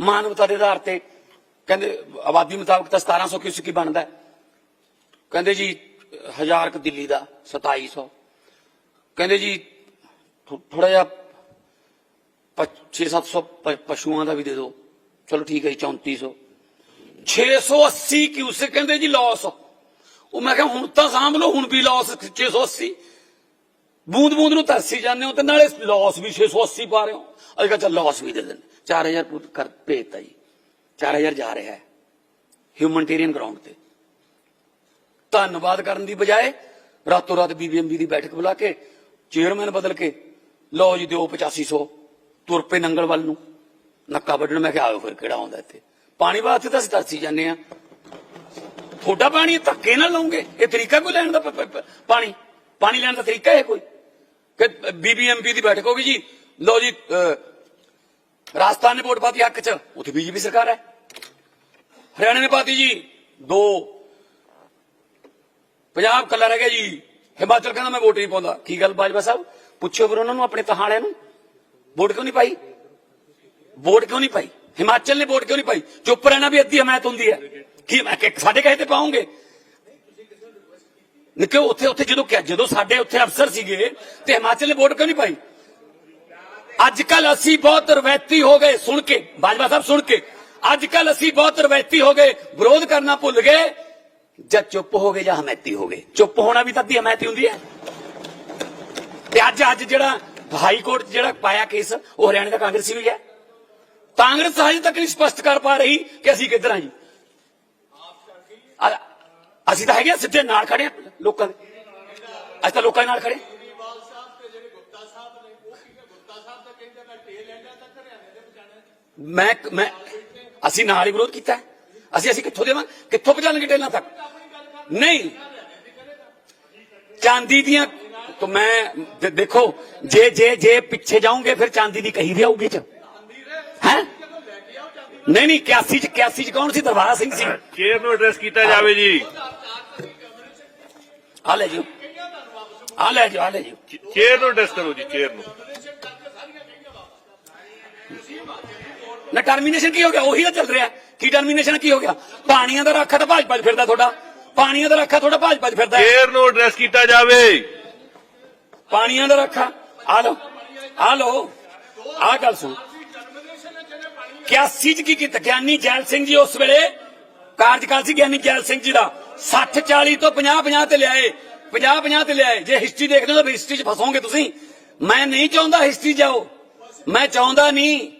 ਮਾਨਵਤਾ ਦੇ ਆਧਾਰ ਤੇ ਕਹਿੰਦੇ ਆਬਾਦੀ ਮੁਤਾਬਕ ਤਾਂ 1700 ਕਿਸ ਕੀ ਬਣਦਾ? ਕਹਿੰਦੇ ਜੀ, ਹਜ਼ਾਰ ਕ ਦਿੱਲੀ ਦਾ 2700 ਕਹਿੰਦੇ ਜੀ ਥੋੜਾ ਜਿਹਾ 6-700 ਪਸ਼ੂਆਂ ਦਾ ਵੀ ਦੇ ਦਿਓ। ਚਲੋ ਠੀਕ ਹੈ ਜੀ 3400 680 ਕਿਊਸਿਕ ਕਹਿੰਦੇ ਜੀ ਲਾਸ ਉਹ ਮੈਂ ਕਿਹਾ ਹੁਣ ਤਾਂ ਸਾਂਭ ਲਓ, ਹੁਣ ਵੀ ਲਾਸ 680 ਬੂੰਦ ਬੂੰਦ ਨੂੰ ਤਰਸੀ ਜਾਂਦੇ ਹੋ ਤੇ ਨਾਲੇ ਲਾਸ ਵੀ 680 ਪਾ ਰਹੇ ਹੋ। ਅੱਜ ਕੱਲ੍ਹ ਚੱਲ ਲਾਸ ਵੀ ਦੇ ਦਿੰਦੇ। 4000 ਪੁੱਟ ਕਰ ਭੇਜਤਾ ਜੀ। 4000 ਜਾ ਰਿਹਾ ਹੈ। ਹਿਊਮਨਟੇਰੀਅਨ ਗਰਾਊਂਡ ਤੇ। ਧੰਨਵਾਦ ਕਰਨ ਦੀ ਬਜਾਏ ਰਾਤੋਂ ਰਾਤ ਬੀਬੀਐਮਬੀ ਦੀ ਬੈਠਕ ਬੁਲਾ ਕੇ ਚੇਅਰਮੈਨ ਬਦਲ ਕੇ, ਲਓ ਜੀ ਦਿਓ 8500 ਤੁਰ ਪਏ ਨੰਗਲ ਵੱਲ ਨੂੰ। ਨੱਕਾ ਵੱਢਣ ਮੈਂ ਕਿਹਾ ਆਇਓ ਫਿਰ ਕਿਹੜਾ ਆਉਂਦਾ ਇੱਥੇ। ਪਾਣੀ ਵਾਸਤੇ ਤਾਂ ਅਸੀਂ ਤਰਸੀ ਜਾਂਦੇ ਆ ਤੁਹਾਡਾ ਪਾਣੀ ਧੱਕੇ ਨਾਲ ਲਓਗੇ ਇਹ ਤਰੀਕਾ ਕੋਈ ਲੈਣ ਦਾ ਪਾਣੀ? ਪਾਣੀ ਲੈਣ ਦਾ ਤਰੀਕਾ ਹੈ ਕੋਈ? ਕਿ ਬੀਬੀਐਮਪੀ ਦੀ ਬੈਠਕ ਹੋਗੀ ਜੀ। ਲਓ ਜੀ ਰਾਜਸਥਾਨ ਨੇ ਵੋਟ ਪਾਤੀ ਹੱਕ ਚ। ਉੱਥੇ ਬੀਜੇਪੀ ਸਰਕਾਰ ਹੈ। ਹਰਿਆਣਾ ਨੇ ਪਾਤੀ ਜੀ ਦੋ। ਪੰਜਾਬ ਕੱਲਾ ਰਹਿ ਗਿਆ ਜੀ। ਹਿਮਾਚਲ ਕਹਿੰਦਾ ਮੈਂ ਵੋਟ ਨਹੀਂ ਪਾਉਂਦਾ। ਕੀ ਗੱਲ ਬਾਜਵਾ ਸਾਹਿਬ? ਪੁੱਛੋ ਫਿਰ ਉਹਨਾਂ ਨੂੰ ਆਪਣੇ ਤਹਾਲਿਆਂ ਨੂੰ। ਵੋਟ ਕਿਉਂ ਨਹੀਂ ਪਾਈ? ਵੋਟ ਕਿਉਂ ਨਹੀਂ ਪਾਈ? ਹਿਮਾਚਲ ਨੇ ਵੋਟ ਕਿਉਂ ਨਹੀਂ ਪਾਈ? ਚੁੱਪ ਰਹਿਣਾ ਵੀ ਅੱਧੀ ਹਮਾਇਤ ਹੁੰਦੀ ਹੈ। ਕੀ ਮੈਂ ਕਿ ਸਾਡੇ ਕਹੇ ਤੇ ਪਾਉਂਗੇ? ਨਿੱਕੇ, ਉੱਥੇ ਉੱਥੇ ਜਦੋਂ ਕਿਹਾ ਜਦੋਂ ਸਾਡੇ ਉੱਥੇ ਅਫਸਰ ਸੀਗੇ ਤੇ ਹਿਮਾਚਲ ਨੇ ਵੋਟ ਕਿਉਂ ਨਹੀਂ ਪਾਈ? ਅੱਜ ਕੱਲ ਅਸੀਂ ਬਹੁਤ ਰਵੈਤੀ ਹੋ ਗਏ। ਸੁਣ ਕੇ ਬਾਜਵਾ ਸਾਹਿਬ ਸੁਣ ਕੇ। ਅੱਜ ਕੱਲ ਅਸੀਂ ਬਹੁਤ ਰਵੈਤੀ ਹੋ ਗਏ। ਵਿਰੋਧ ਕਰਨਾ ਭੁੱਲ ਗਏ। ਜਾਂ ਚੁੱਪ ਹੋ ਗਏ ਜਾਂ ਹਮੈਤੀ ਹੋ ਗਏ। ਚੁੱਪ ਹੋਣਾ ਵੀ ਤਾਂ ਅੱਧੀ ਹਮੈਤੀ ਹੁੰਦੀ ਹੈ। ਤੇ ਅੱਜ ਅੱਜ ਜਿਹੜਾ ਹਾਈ ਕੋਰਟ 'ਚ ਜਿਹੜਾ ਪਾਇਆ ਕੇਸ ਉਹ ਹਰਿਆਣੇ ਦਾ ਕਾਂਗਰਸੀ ਵੀ ਹੈ। ਕਾਂਗਰਸ ਹਜੇ ਤੱਕ ਨਹੀਂ ਸਪਸ਼ਟ ਕਰ ਪਾ ਰਹੀ ਕਿ ਅਸੀਂ ਕਿੱਧਰ ਹਾਂ ਜੀ। ਅਸੀਂ ਤਾਂ ਹੈਗੇ ਆ, ਸਿੱਧੇ ਨਾਲ ਖੜੇ ਆ ਲੋਕਾਂ ਦੇ। ਅਸੀਂ ਤਾਂ ਲੋਕਾਂ ਦੇ ਨਾਲ ਖੜੇ ਕੇਜਰੀਵਾਲ ਸਾਹਿਬ ਤੇ ਜਿਹੜੇ ਗੁਪਤਾ ਸਾਹਿਬ ਨੇ ਉਹ ਕੀ ਗੁਪਤਾ ਸਾਹਿਬ ਤਾਂ ਕਹਿੰਦੇ ਮੈਂ ਟੇਲ ਐਂਡਾਂ ਤੱਕ ਹਰਿਆਣੇ ਦੇ ਪਹੁੰਚਾਣਾ ਮੈਂ ਮੈਂ ਅਸੀਂ ਨਾਲ ਹੀ ਵਿਰੋਧ ਕੀਤਾ ਹੈ। ਅਸੀਂ ਅਸੀਂ ਕਿੱਥੋਂ ਦੇਵਾਂ ਕਿੱਥੋਂ ਪਹੁੰਚਾਣਗੇ ਟੇਲਾਂ ਤੱਕ ਨਹੀਂ ਚਾਂਦੀ ਦੀਆਂ ਤਾਂ ਮੈਂ ਦੇ- ਦੇਖੋ ਜੇ ਜੇ ਜੇ ਪਿੱਛੇ ਜਾਓਗੇ ਫਿਰ ਚਾਂਦੀ ਦੀ ਕਹੀ ਵੀ ਆਊਗੀ ਚ ਹੈ ਨਹੀਂ ਨਹੀਂ 81 ਚ 81 ਚ ਕੌਣ ਸੀ ਦਰਬਾਰਾ ਸਿੰਘ ਸੀ ਚੇਅਰ ਨੂੰ ਐਡਰੈਸ ਕੀਤਾ ਜਾਵੇ ਜੀ ਆ ਲੈ ਜੀ ਆ ਲੈ ਜੀ ਆ ਲੈ ਜੀ ਚੇਅਰ ਨੂੰ ਐਡਰੈਸ ਕਰੋ ਜੀ ਚੇਅਰ ਨੂੰ ਟਰਮੀਨੇਸ਼ਨ ਕੀ ਹੋ ਗਿਆ? ਉਹੀ ਤਾਂ ਚੱਲ ਰਿਹਾ। ਕੀ ਟਰਮੀਨੇਸ਼ਨ ਕੀ ਹੋ ਗਿਆ? ਪਾਣੀਆਂ ਦਾ ਰਾਖਾ ਤਾਂ ਭਾਜਪਾ 'ਚ ਫਿਰਦਾ ਤੁਹਾਡਾ। ਪਾਣੀਆਂ ਦਾ ਰਾਖਾ ਤੁਹਾਡਾ ਭਾਜਪਾ 'ਚ ਫਿਰਦਾ। ਚੇਅਰ ਨੂੰ ਐਡਰੈਸ ਕੀਤਾ ਜਾਵੇ। ਪਾਣੀਆਂ ਦਾ ਰੱਖਾ। ਆ ਲਓ। ਆ ਲਓ। ਆ ਗੱਲ ਸੁਣ। 81 ਚ ਕੀ ਕੀਤਾ? ਗਿਆਨੀ ਜੈਲ ਸਿੰਘ ਜੀ ਉਸ ਵੇਲੇ ਕਾਰਜਕਾਲ ਸੀ ਗਿਆਨੀ ਜੈਲ ਸਿੰਘ ਜੀ ਦਾ। 60 40 ਤੋਂ 50 50 ਤੇ ਲਿਆਏ। 50 50 ਤੇ ਲਿਆਏ। ਜੇ ਹਿਸਟਰੀ ਦੇਖਦੇ ਹੋ ਤਾਂ ਹਿਸਟਰੀ 'ਚ ਫਸੋਗੇ ਤੁਸੀਂ। ਮੈਂ ਨਹੀਂ ਚਾਹੁੰਦਾ ਹਿਸਟਰੀ ਜਾਓ। ਮੈਂ ਚਾਹੁੰਦਾ ਨਹੀਂ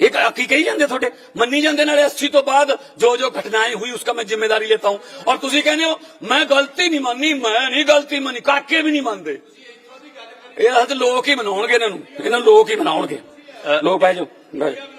ਇਹ ਕੀ ਕਹੀ ਜਾਂਦੇ ਤੁਹਾਡੇ? ਮੰਨੀ ਜਾਂਦੇ ਨਾਲੇ 80 ਤੋਂ ਬਾਅਦ ਜੋ ਜੋ ਘਟਨਾएं हुई उसका मैं जिम्मेदारी लेता हूं और ਤੁਸੀਂ ਕਹਿੰਦੇ ਹੋ ਮੈਂ ਗਲਤੀ ਨਹੀਂ ਮੰਨੀ ਮੈਂ ਨਹੀਂ ਗਲਤੀ ਮੰਨੀ ਕਾਕੇ ਵੀ ਨਹੀਂ ਮੰਨਦੇ। ਇਹ ਹੱਥ ਲੋਕ ਹੀ ਮਨਾਉਣਗੇ ਇਹਨਾਂ ਨੂੰ ਇਹਨਾਂ ਲੋਕ ਹੀ ਮਨਾਉਣਗੇ। ਲੋਕ ਬਹਿ ਜਾਓ ਬਹਿ ਜਾਓ।